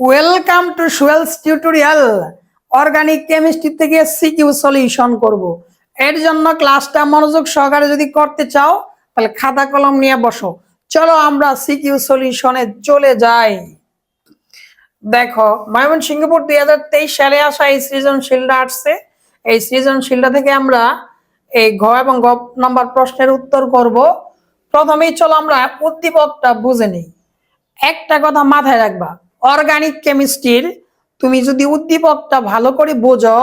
Welcome to সুয়েলস tutorial organic chemistry থেকে CQ solution করব। এর জন্য ক্লাসটা মনোযোগ সহকারে যদি করতে চাও, তাহলে খাতা কলম নিয়ে বসো। চলো আমরা সিকিউ সলিউশনে চলে যাই। দেখো, ময়মনসিংহপুর দুই হাজার তেইশ সালে আসা এই সৃজনশীলটা আসছে। এই সৃজনশীলটা থেকে আমরা এই ঘ এবং গ নাম্বার প্রশ্নের উত্তর করব। প্রথমেই চলো আমরা উদ্দীপকটা বুঝে নিই। একটা কথা মাথায় রাখবা। অর্গানিক কেমিস্ট্রির তুমি যদি উদ্দীপকটা ভালো করে বোঝো,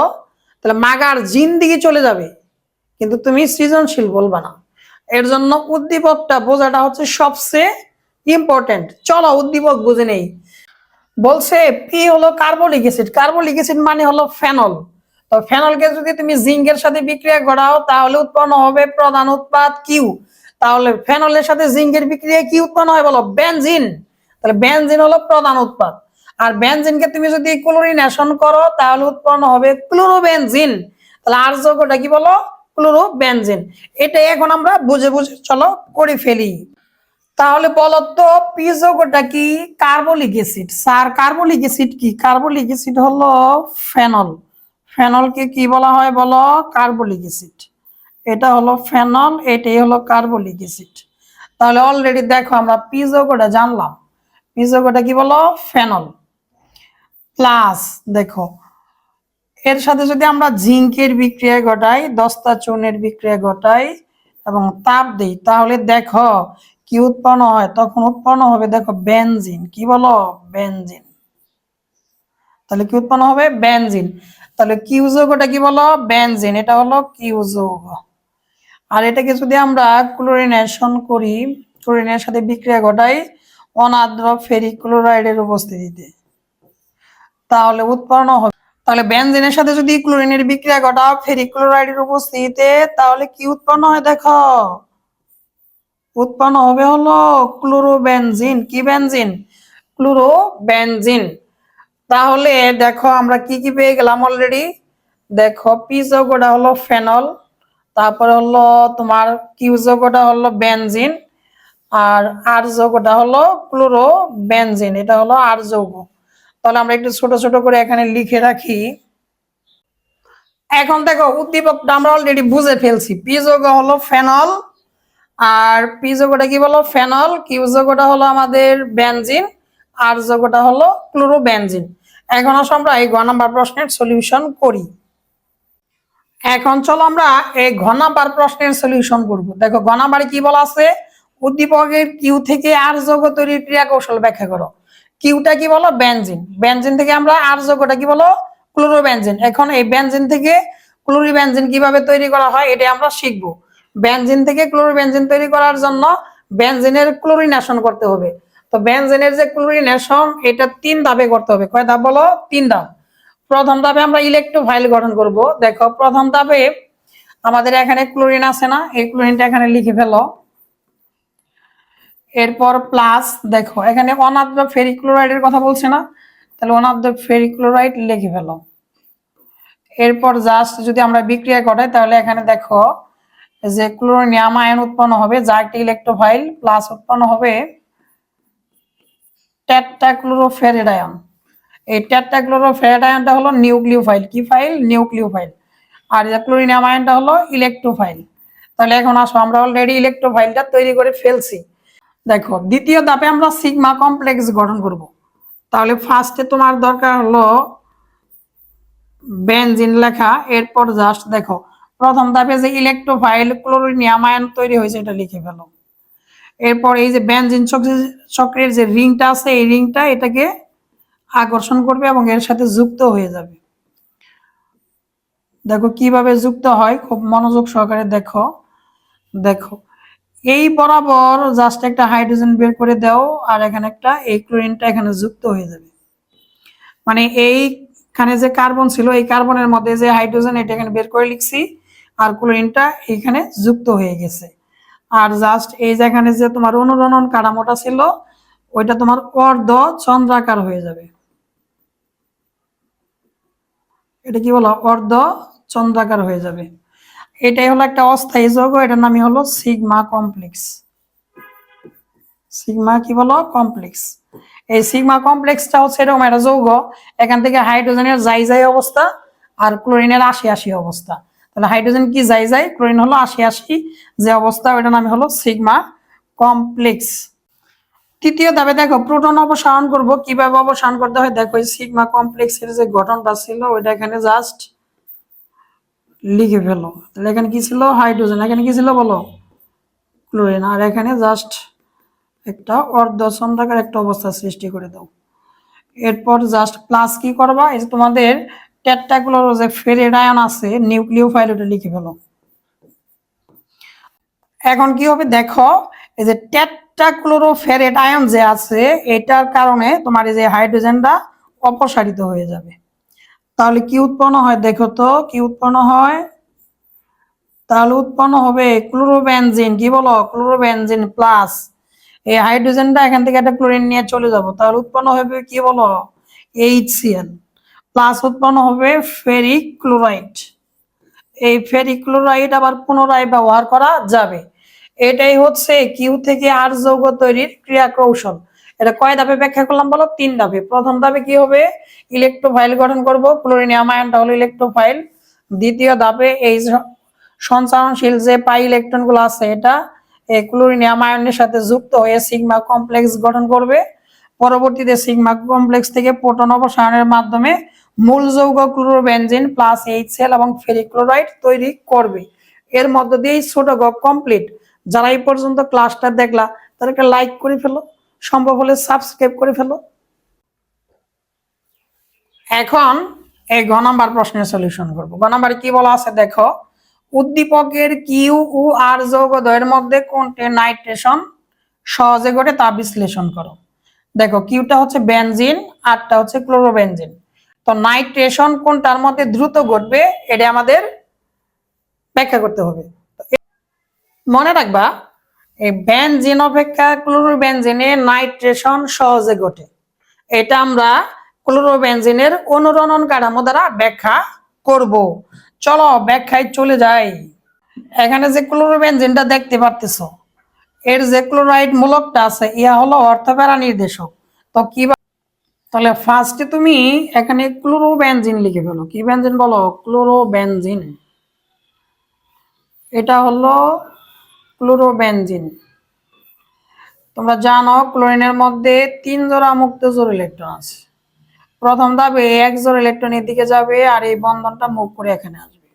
তাহলে মাগার জিন্দিগি চলে যাবে। কিন্তু তুমি সৃজনশীল বলবা না। এর জন্য উদ্দীপকটা বোঝাটা হচ্ছে সবচেয়ে ইম্পর্টেন্ট চলো উদ্দীপক বুঝে নেই। বলছে পি হলো কার্বলিক অ্যাসিড কার্বলিক অ্যাসিড মানে হলো ফেনল তো ফেনলকে যদি তুমি জিঙ্কের সাথে বিক্রিয়া করাও, তাহলে উৎপন্ন হবে প্রধান উৎপাদ কিউ তাহলে ফেনলের সাথে জিঙ্কের বিক্রিয়া কি উৎপন্ন হয় বলো? বেনজিন তাহলে বেনজিন হলো প্রধান উৎপাদ। আর বেনজিনকে তুমি যদি ক্লোরিনেশন করো, তাহলে উৎপন্ন হবে ক্লোরোবেনজিন তাহলে আর যোগটা কি বলো? ক্লোরোবেনজিন এটা এখন আমরা বুঝে বুঝে, চলো করে ফেলি। তাহলে বলো তো পি যৌগটা কি? Carbolic acid sir carbolic acid কি? কার্বলিক অ্যাসিড হলো ফেনল ফেনলকে কি বলা হয় বলো? কার্বলিক অ্যাসিড এটা হলো ফেনল এটাই হলো কার্বলিক অ্যাসিড তাহলে অলরেডি দেখো আমরা পি যৌগটা জানলাম। পি কি বলো? ফেনল প্লাস দেখো, এর সাথে যদি আমরা জিঙ্কের বিক্রিয়া ঘটাই, দস্তা চুনের বিক্রিয়া ঘটাই এবং তাপ দিই, তাহলে দেখো কি উৎপন্ন হয়? তখন উৎপন্ন হবে দেখো বেনজিন কি বলো? বেনজিন তাহলে কি উৎপন্ন হবে? বেনজিন তাহলে কিউ কি বলো? বেনজিন এটা হলো কিউ যৌগ আর এটাকে যদি আমরা ক্লোরিনেশন করি ক্লোরিনের সাথে বিক্রিয়া ঘটাই অনাদ্র ফেরিক ক্লোরাইডের উপস্থিতিতে। তাহলে উৎপন্ন হবে। তাহলে বেনজিনের সাথে যদি ক্লোরিনের বিক্রিয়া ঘটাও ফেরিক ক্লোরাইডের উপস্থিতিতে, তাহলে কি উৎপন্ন হয় দেখো? উৎপন্ন হবে হলো ক্লোরোবেনজিন। কি বেনজিন? ক্লোরোবেনজিন। তাহলে দেখো আমরা কি কি পেয়ে গেলাম অলরেডি দেখো পি হলো ফেনল, তারপরে হলো তোমার কিউ হলো বেনজিন আর আর যৌগটা হলো ক্লোরো বেনজিন এটা হলো আর যৌগ। তাহলে আমরা একটু ছোট ছোট করে এখানে লিখে রাখি। এখন দেখো, উদ্দীপকটা আমরা অলরেডি বুঝে ফেলছি। পি যৌগ হলো ফেনল, আর পি যৌগটা কি বলো? ফেনল, কিউ যৌগটা হলো আমাদের বেনজিন আর যৌগটা হলো ক্লোরোবেনজিন এখন আসো আমরা এই গ নাম্বার প্রশ্নের সলিউশন করি। এখন চলো আমরা এই ঘ নাম্বার প্রশ্নের সলিউশন করব। দেখো, ঘ কি বলা আছে? উদ্দীপকের কিউ থেকে আর যৌগ তৈরির ক্রিয়া কৌশল ব্যাখ্যা করো। কিউটা কি বলো? বেনজিন বেনজিন থেকে আমরা আর যৌগটা কি বলো? ক্লোরোবেনজিন এখন এই বেনজিন থেকে ক্লোরিবেনজিন কীভাবে তৈরি করা হয় এটা আমরা শিখব। বেনজিন থেকে ক্লোরোবেনজিন তৈরি করার জন্য বেনজিনের ক্লোরিনেশন করতে হবে। তো বেনজিনের যে ক্লোরিনেশন, এটা তিন ধাপে করতে হবে। কয় ধাপ বলো? তিন ধাপ। প্রথম ধাপে আমরা ইলেকট্রোফাইল গঠন করব। দেখো, প্রথম ধাপে আমাদের এখানে ক্লোরিন আছে না? এই ক্লোরিনটা এখানে লিখে ফেলো। এরপর প্লাস দেখো, এখানে অনাদ্র ফেরিক্লোরাইডের কথা বলছে না, তাহলে অনাদ্র ফেরিক্লোরাইড লিখে ফেলো। এরপর জাস্ট যদি আমরা বিক্রিয়া ঘটাই, তাহলে এখানে দেখো যে ক্লোরিনিয়াম আয়ন উৎপন্ন হবে, যা একটি ইলেকট্রোফাইল প্লাস উৎপন্ন হবে টেট্টাক্লোরোফেরিড আয়ন এই টেট্টাক্লোরোফেরিড আয়নটা হলো নিউক্লিওফাইল কি ফাইল নিউক্লিওফাইল আর ক্লোরিনিয়াম আয়নটা হলো ইলেকট্রোফাইল তাহলে এখন আসো, আমরা অলরেডি ইলেকট্রোফাইলটা তৈরি করে ফেলছি। দেখো, দ্বিতীয় ধাপে আমরা সিগমা কমপ্লেক্স গঠন করব। তাহলে ফার্স্টে তোমার দরকার হলো বেনজিন লেখা, এরপর জাস্ট দেখো, প্রথম ধাপে যে ইলেকট্রোফাইল ক্লোরিনিয়াম আয়ন তৈরি হয়েছে, এটা লিখে ফেলো। এরপর এই যে বেনজিন চক্রের- যে রিংটা আছে, এই রিংটা এটাকে আকর্ষণ করবে এবং এর সাথে যুক্ত হয়ে যাবে। দেখো কীভাবে যুক্ত হয়, খুব মনোযোগ সহকারে দেখো দেখো। এই বরাবর জাস্ট একটা হাইড্রোজেন বের করে দাও, আর এখানে একটা এই ক্লোরিনটা এখানে যুক্ত হয়ে যাবে। মানে এইখানে যে কার্বন ছিল, এই কার্বনের মধ্যে যে হাইড্রোজেন এটা এখানে বের করে লিখছি, আর ক্লোরিনটা এইখানে যুক্ত হয়ে গেছে। আর জাস্ট এই যেখানে যে তোমার অনুরণন কাঠামোটা ছিল, ওইটা তোমার অর্ধ চন্দ্রাকার হয়ে যাবে। এটা কি বলো? অর্ধ চন্দ্রাকার হয়ে যাবে। এটাই হলো একটা অস্থায়ী যৌগ, এটার নামই হলো সিগমা কমপ্লেক্স। সিগমা কি বলো? কমপ্লেক্স। এই সিগমা কমপ্লেক্সটা হচ্ছে এরকম একটা যৌগ, এখান থেকে হাইড্রোজেনের যাই যাই অবস্থা আর ক্লোরিনের আশি আশি অবস্থা। তাহলে হাইড্রোজেন কি যাই যাই? ক্লোরিন হলো আশি আশি, যে অবস্থা ওইটার নাম হলো সিগমা কমপ্লেক্স। তৃতীয় ধাপে দেখো, প্রোটন অপসারণ করব। কীভাবে অপসারণ করতে হয়? দেখো সিগমা কমপ্লেক্সের যে গঠনটা ছিল, ওইটা এখানে জাস্ট লিখে ফেলো। তাহলে এখানে কি ছিল? হাইড্রোজেন এখানে কি ছিল বলো? ক্লোরিন আর এখানে জাস্ট একটা অর্ধচন্দ্রাকার একটা অবস্থা সৃষ্টি করে দাও। এরপর জাস্ট প্লাস কি করবা? এই যে তোমাদের টেট্টাগুলোর যে ফেরেড আয়ন আছে নিউক্লিওফাইল ওটা লিখে ফেলো। এখন কি হবে? দেখো, এই যে টেট্টাক্লোরোফেরেট আয়ন যে আছে, এটার কারণে তোমার এই যে হাইড্রোজেনটা অপসারিত হয়ে যাবে। তাহলে কি উৎপন্ন হয়? দেখো তো, কি উৎপন্ন হয়? তাহলে উৎপন্ন হবে ক্লোরোবেনজিন কি বলো? Chlorobenzene plus. এই হাইড্রোজেনটা এখান থেকে একটা ক্লোরিন নিয়ে চলে যাব। তাহলে উৎপন্ন হবে কি বলো? এইচসিএল প্লাস উৎপন্ন হবে ফেরিক ক্লোরাইড এই ফেরিক ক্লোরাইড আবার পুনরায় ব্যবহার করা যাবে। এটাই হচ্ছে কিউ থেকে আর যৌগ তৈরির ক্রিয়া কৌশল এটা কয় ধাপে ব্যাখ্যা করলাম বলো? তিন ধাপে। প্রথম ধাপে কি হবে? ইলেকট্রোফাইল গঠন করব। ক্লোরিনিয়াম আয়নটা হলো ইলেকট্রোফাইল দ্বিতীয় ধাপে এই স- সঞ্চারণশীল যে পাই ইলেকট্রনগুলো আছে এটা এই ক্লোরিনিয়াম সাথে যুক্ত হয়ে সিগমা কমপ্লেক্স গঠন করবে। পরবর্তীতে সিগমা কমপ্লেক্স থেকে প্রোটন অপসারণের মাধ্যমে মূল যৌগ ক্লোরোবেনজিন প্লাস এইচ এইচএল এবং ফেরিক্লোরাইড তৈরি করবে। এর মধ্য দিয়েই ছোট গ কমপ্লিট যারা এই পর্যন্ত ক্লাসটা দেখলা, তাদেরকে লাইক করে ফেলো। সম্ভব হলে সাবস্ক্রাইব করে ফেলো। এখন এই ঘ নাম্বার প্রশ্নের সলিউশন করব। ঘ নাম্বার কি বলা আছে দেখো, উদ্দীপকের কিউ ও আর যৌগদ্বয়ের মধ্যে কোনটি নাইট্রেশন সহজে ঘটে তা বিশ্লেষণ করো। দেখো, কিউটা হচ্ছে বেনজিন আরটা হচ্ছে ক্লোরোবেনজিন তো নাইট্রেশন কোনটার মধ্যে দ্রুত ঘটবে এটা আমাদের ব্যাখ্যা করতে হবে। মনে রাখবা এই বেনজিন অপেক্ষা ক্লোরোবেনজিনে নাইট্রেশন সহজে ঘটে। এটা আমরা ক্লোরোবেনজিনের অনুরণন কাঠামো দ্বারা ব্যাখ্যা করব। চলো ব্যাখ্যায় চলে যাই। এখানে যে ক্লোরোবেনজিনটা দেখতে পারতেছো, এর যে ক্লোরাইড মূলকটা আছে ইয়া হলো অর্থপ্যারা নির্দেশক। তো কি তাহলে ফার্স্টে তুমি এখানে ক্লোরোবেনজিন লিখে ফেলো। কি বেনজিন বলো? ক্লোরোবেনজিন এটা হলো ক্লোরোবেনজিন তোমরা জানো, ক্লোরিনের মধ্যে তিন জোড়া মুক্ত জোর ইলেকট্রন আছে। প্রথম ধাপে এক জোড় ইলেকট্রন এদিকে যাবে আর এই বন্ধনটা মুভ করে এখানে আসবে।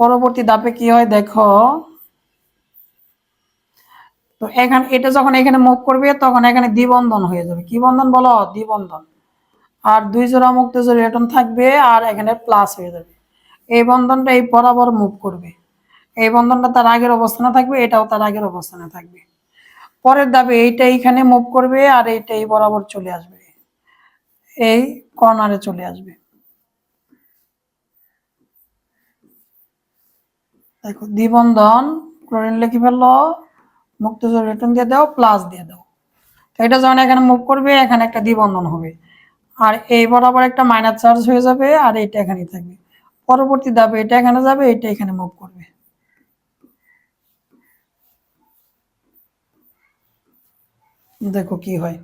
পরবর্তী ধাপে কি হয় দেখো, তো এখানে, এটা যখন এখানে মুভ করবে, তখন এখানে দ্বিবন্ধন হয়ে যাবে। কি বন্ধন বলো? দ্বিবন্ধন। আর দুই জোড়া মুক্ত জোড় ইলেকট্রন থাকবে আর এখানে প্লাস হয়ে যাবে। এই বন্ধনটা এই বরাবর মুভ করবে। এই বন্ধনটা তার আগের অবস্থানে থাকবে, এটাও তার আগের অবস্থানে থাকবে। পরের ধাপে এইটা এইখানে মুভ করবে আর এইটা এই বরাবর চলে আসবে। এই কর্নারে চলে আসবে। দেখো, দ্বিবন্ধন ক্লোরিন লিখে ফেলল মুক্ত রিটার্ন দিয়ে দাও প্লাস দিয়ে দাও। তো এটা যখন এখানে মুভ করবে, এখানে একটা দ্বিবন্ধন হবে। আর এই বরাবর একটা মাইনাস চার্জ হয়ে যাবে আর এইটা এখানেই থাকবে। পরবর্তী ধাপে এটা এখানে যাবে এটা এখানে মুভ করবে। দেখো কি হয়।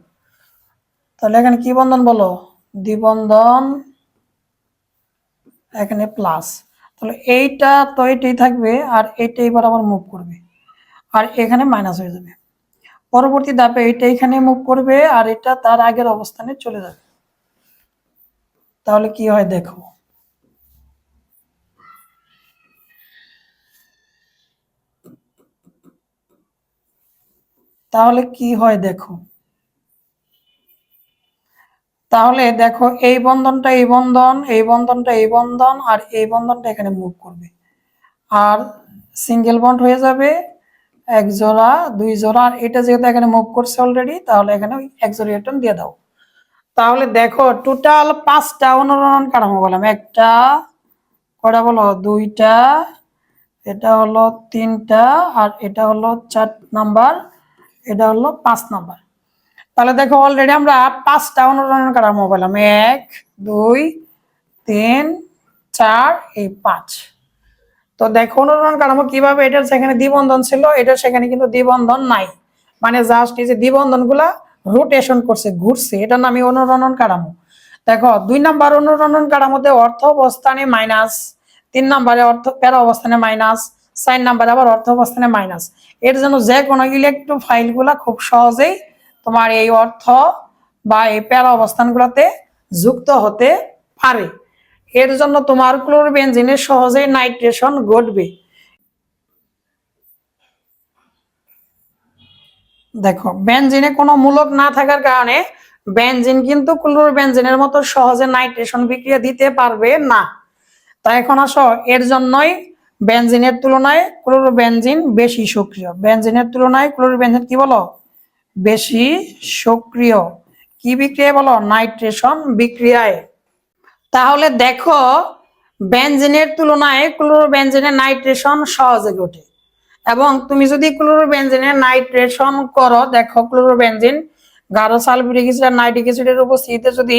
তাহলে এখানে কি বন্ধন বলো? দ্বিবন্ধন, এখানে প্লাস তাহলে এইটা তো এইটাই থাকবে আর এইটাই বরাবর মুভ করবে। আর এখানে মাইনাস হয়ে যাবে। পরবর্তী ধাপে এইটা এখানে মুভ করবে আর এটা তার আগের অবস্থানে চলে যাবে। তাহলে কি হয় দেখো। তাহলে কি হয় দেখো? তাহলে দেখো এই বন্ধনটা এই বন্ধন, এই বন্ধনটা এই বন্ধন, আর এই বন্ধনটা এখানে মুভ করবে। আর সিঙ্গেল বন্ড হয়ে যাবে এক জোড়া, দুই জোড়া, আর এটা যেহেতু এখানে মুভ করছে অলরেডি তাহলে এখানে এক জোড়া দিয়ে দাও। তাহলে দেখো টোটাল পাঁচটা অনুরণন কাঠামো বললাম? একটা কটা বলো? দুইটা, এটা হলো তিনটা, আর এটা হলো চার নাম্বার এটা হলো পাঁচ নাম্বার। তাহলে দেখো অলরেডি আমরা পাঁচটা অনুরণন কাঠামো বললাম এক, দুই, তিন, চার, এই পাঁচ। তো দেখো অনুরণন কাঠামো কীভাবে এটার সেখানে দ্বিবন্ধন ছিল, এটার সেখানে কিন্তু দ্বিবন্ধন নাই। মানে জাস্ট এই যে দ্বিবন্ধনগুলা রোটেশন করছে, ঘুরছে, এটার নামই অনুরণন কাঠামো দেখো, দুই নাম্বার অনুরণন কাঠামোতে অর্থ অবস্থানে মাইনাস তিন নাম্বারে অর্থ, প্যারা অবস্থানে মাইনাস চার নাম্বারে আবার অর্থ অবস্থানে মাইনাস এর জন্য যে কোনো ইলেকট্রো ফাইলগুলা খুব সহজেই তোমার এই অর্থ বা এই প্যারা অবস্থানগুলোতে যুক্ত হতে পারে। এর জন্য তোমার ক্লোরোবেনজিনের সহজেই নাইট্রেশন ঘটবে। দেখো বেনজিনে কোনো মূলক না থাকার কারণে বেঞ্জিন কিন্তু ক্লোরোবেনজিনের মতো সহজে নাইট্রেশন বিক্রিয়া দিতে পারবে না। তাই এখন আসো, এর জন্যই বেনজিনের তুলনায় ক্লোরোবেনজিন বেশি সক্রিয়। বেনজিনের তুলনায় ক্লোরোবেনজিন কি বলো? বেশি সক্রিয়। কি বিক্রিয়ায় বলো? নাইট্রেশন বিক্রিয়ায়। তাহলে দেখো, বেনজিনের তুলনায় ক্লোরোবেনজিনের নাইট্রেশন সহজে ঘটে। এবং তুমি যদি ক্লোরোবেনজিনের নাইট্রেশন করো, দেখো ক্লোরোবেনজিন গাঢ় সালফিউরিক অ্যাসিড আর নাইট্রিক অ্যাসিডের উপস্থিতিতে যদি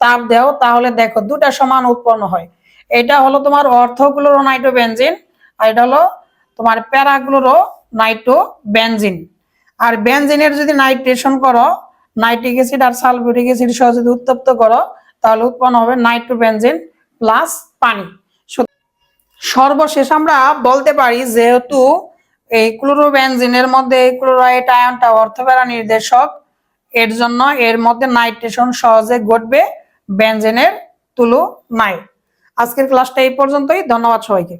তাপ দেও, তাহলে দেখো দুটা সমান উৎপন্ন হয়। এটা হলো তোমার অর্থক্লোরো নাইট্রোবেনজিন আর এটা হলো তোমার প্যারাক্লোরো নাইট্রো বেনজিন আর বেনজিনের যদি নাইট্রেশন করো, নাইট্রিক অ্যাসিড আর সালফিউরিক অ্যাসিড সহ যদি উত্তপ্ত করো, তাহলে উৎপন্ন হবে নাইট্রোবেনজিন প্লাস পানি। সর্বশেষ আমরা বলতে পারি যেহেতু এই ক্লোরোবেনজিনের মধ্যে এই ক্লোরাইড আয়নটা অর্থপ্যারা নির্দেশক, এর জন্য এর মধ্যে নাইট্রেশন সহজে ঘটবে বেনজেনের তুলনায়। আজকের ক্লাসটা এই পর্যন্তই ধন্যবাদ সবাইকে।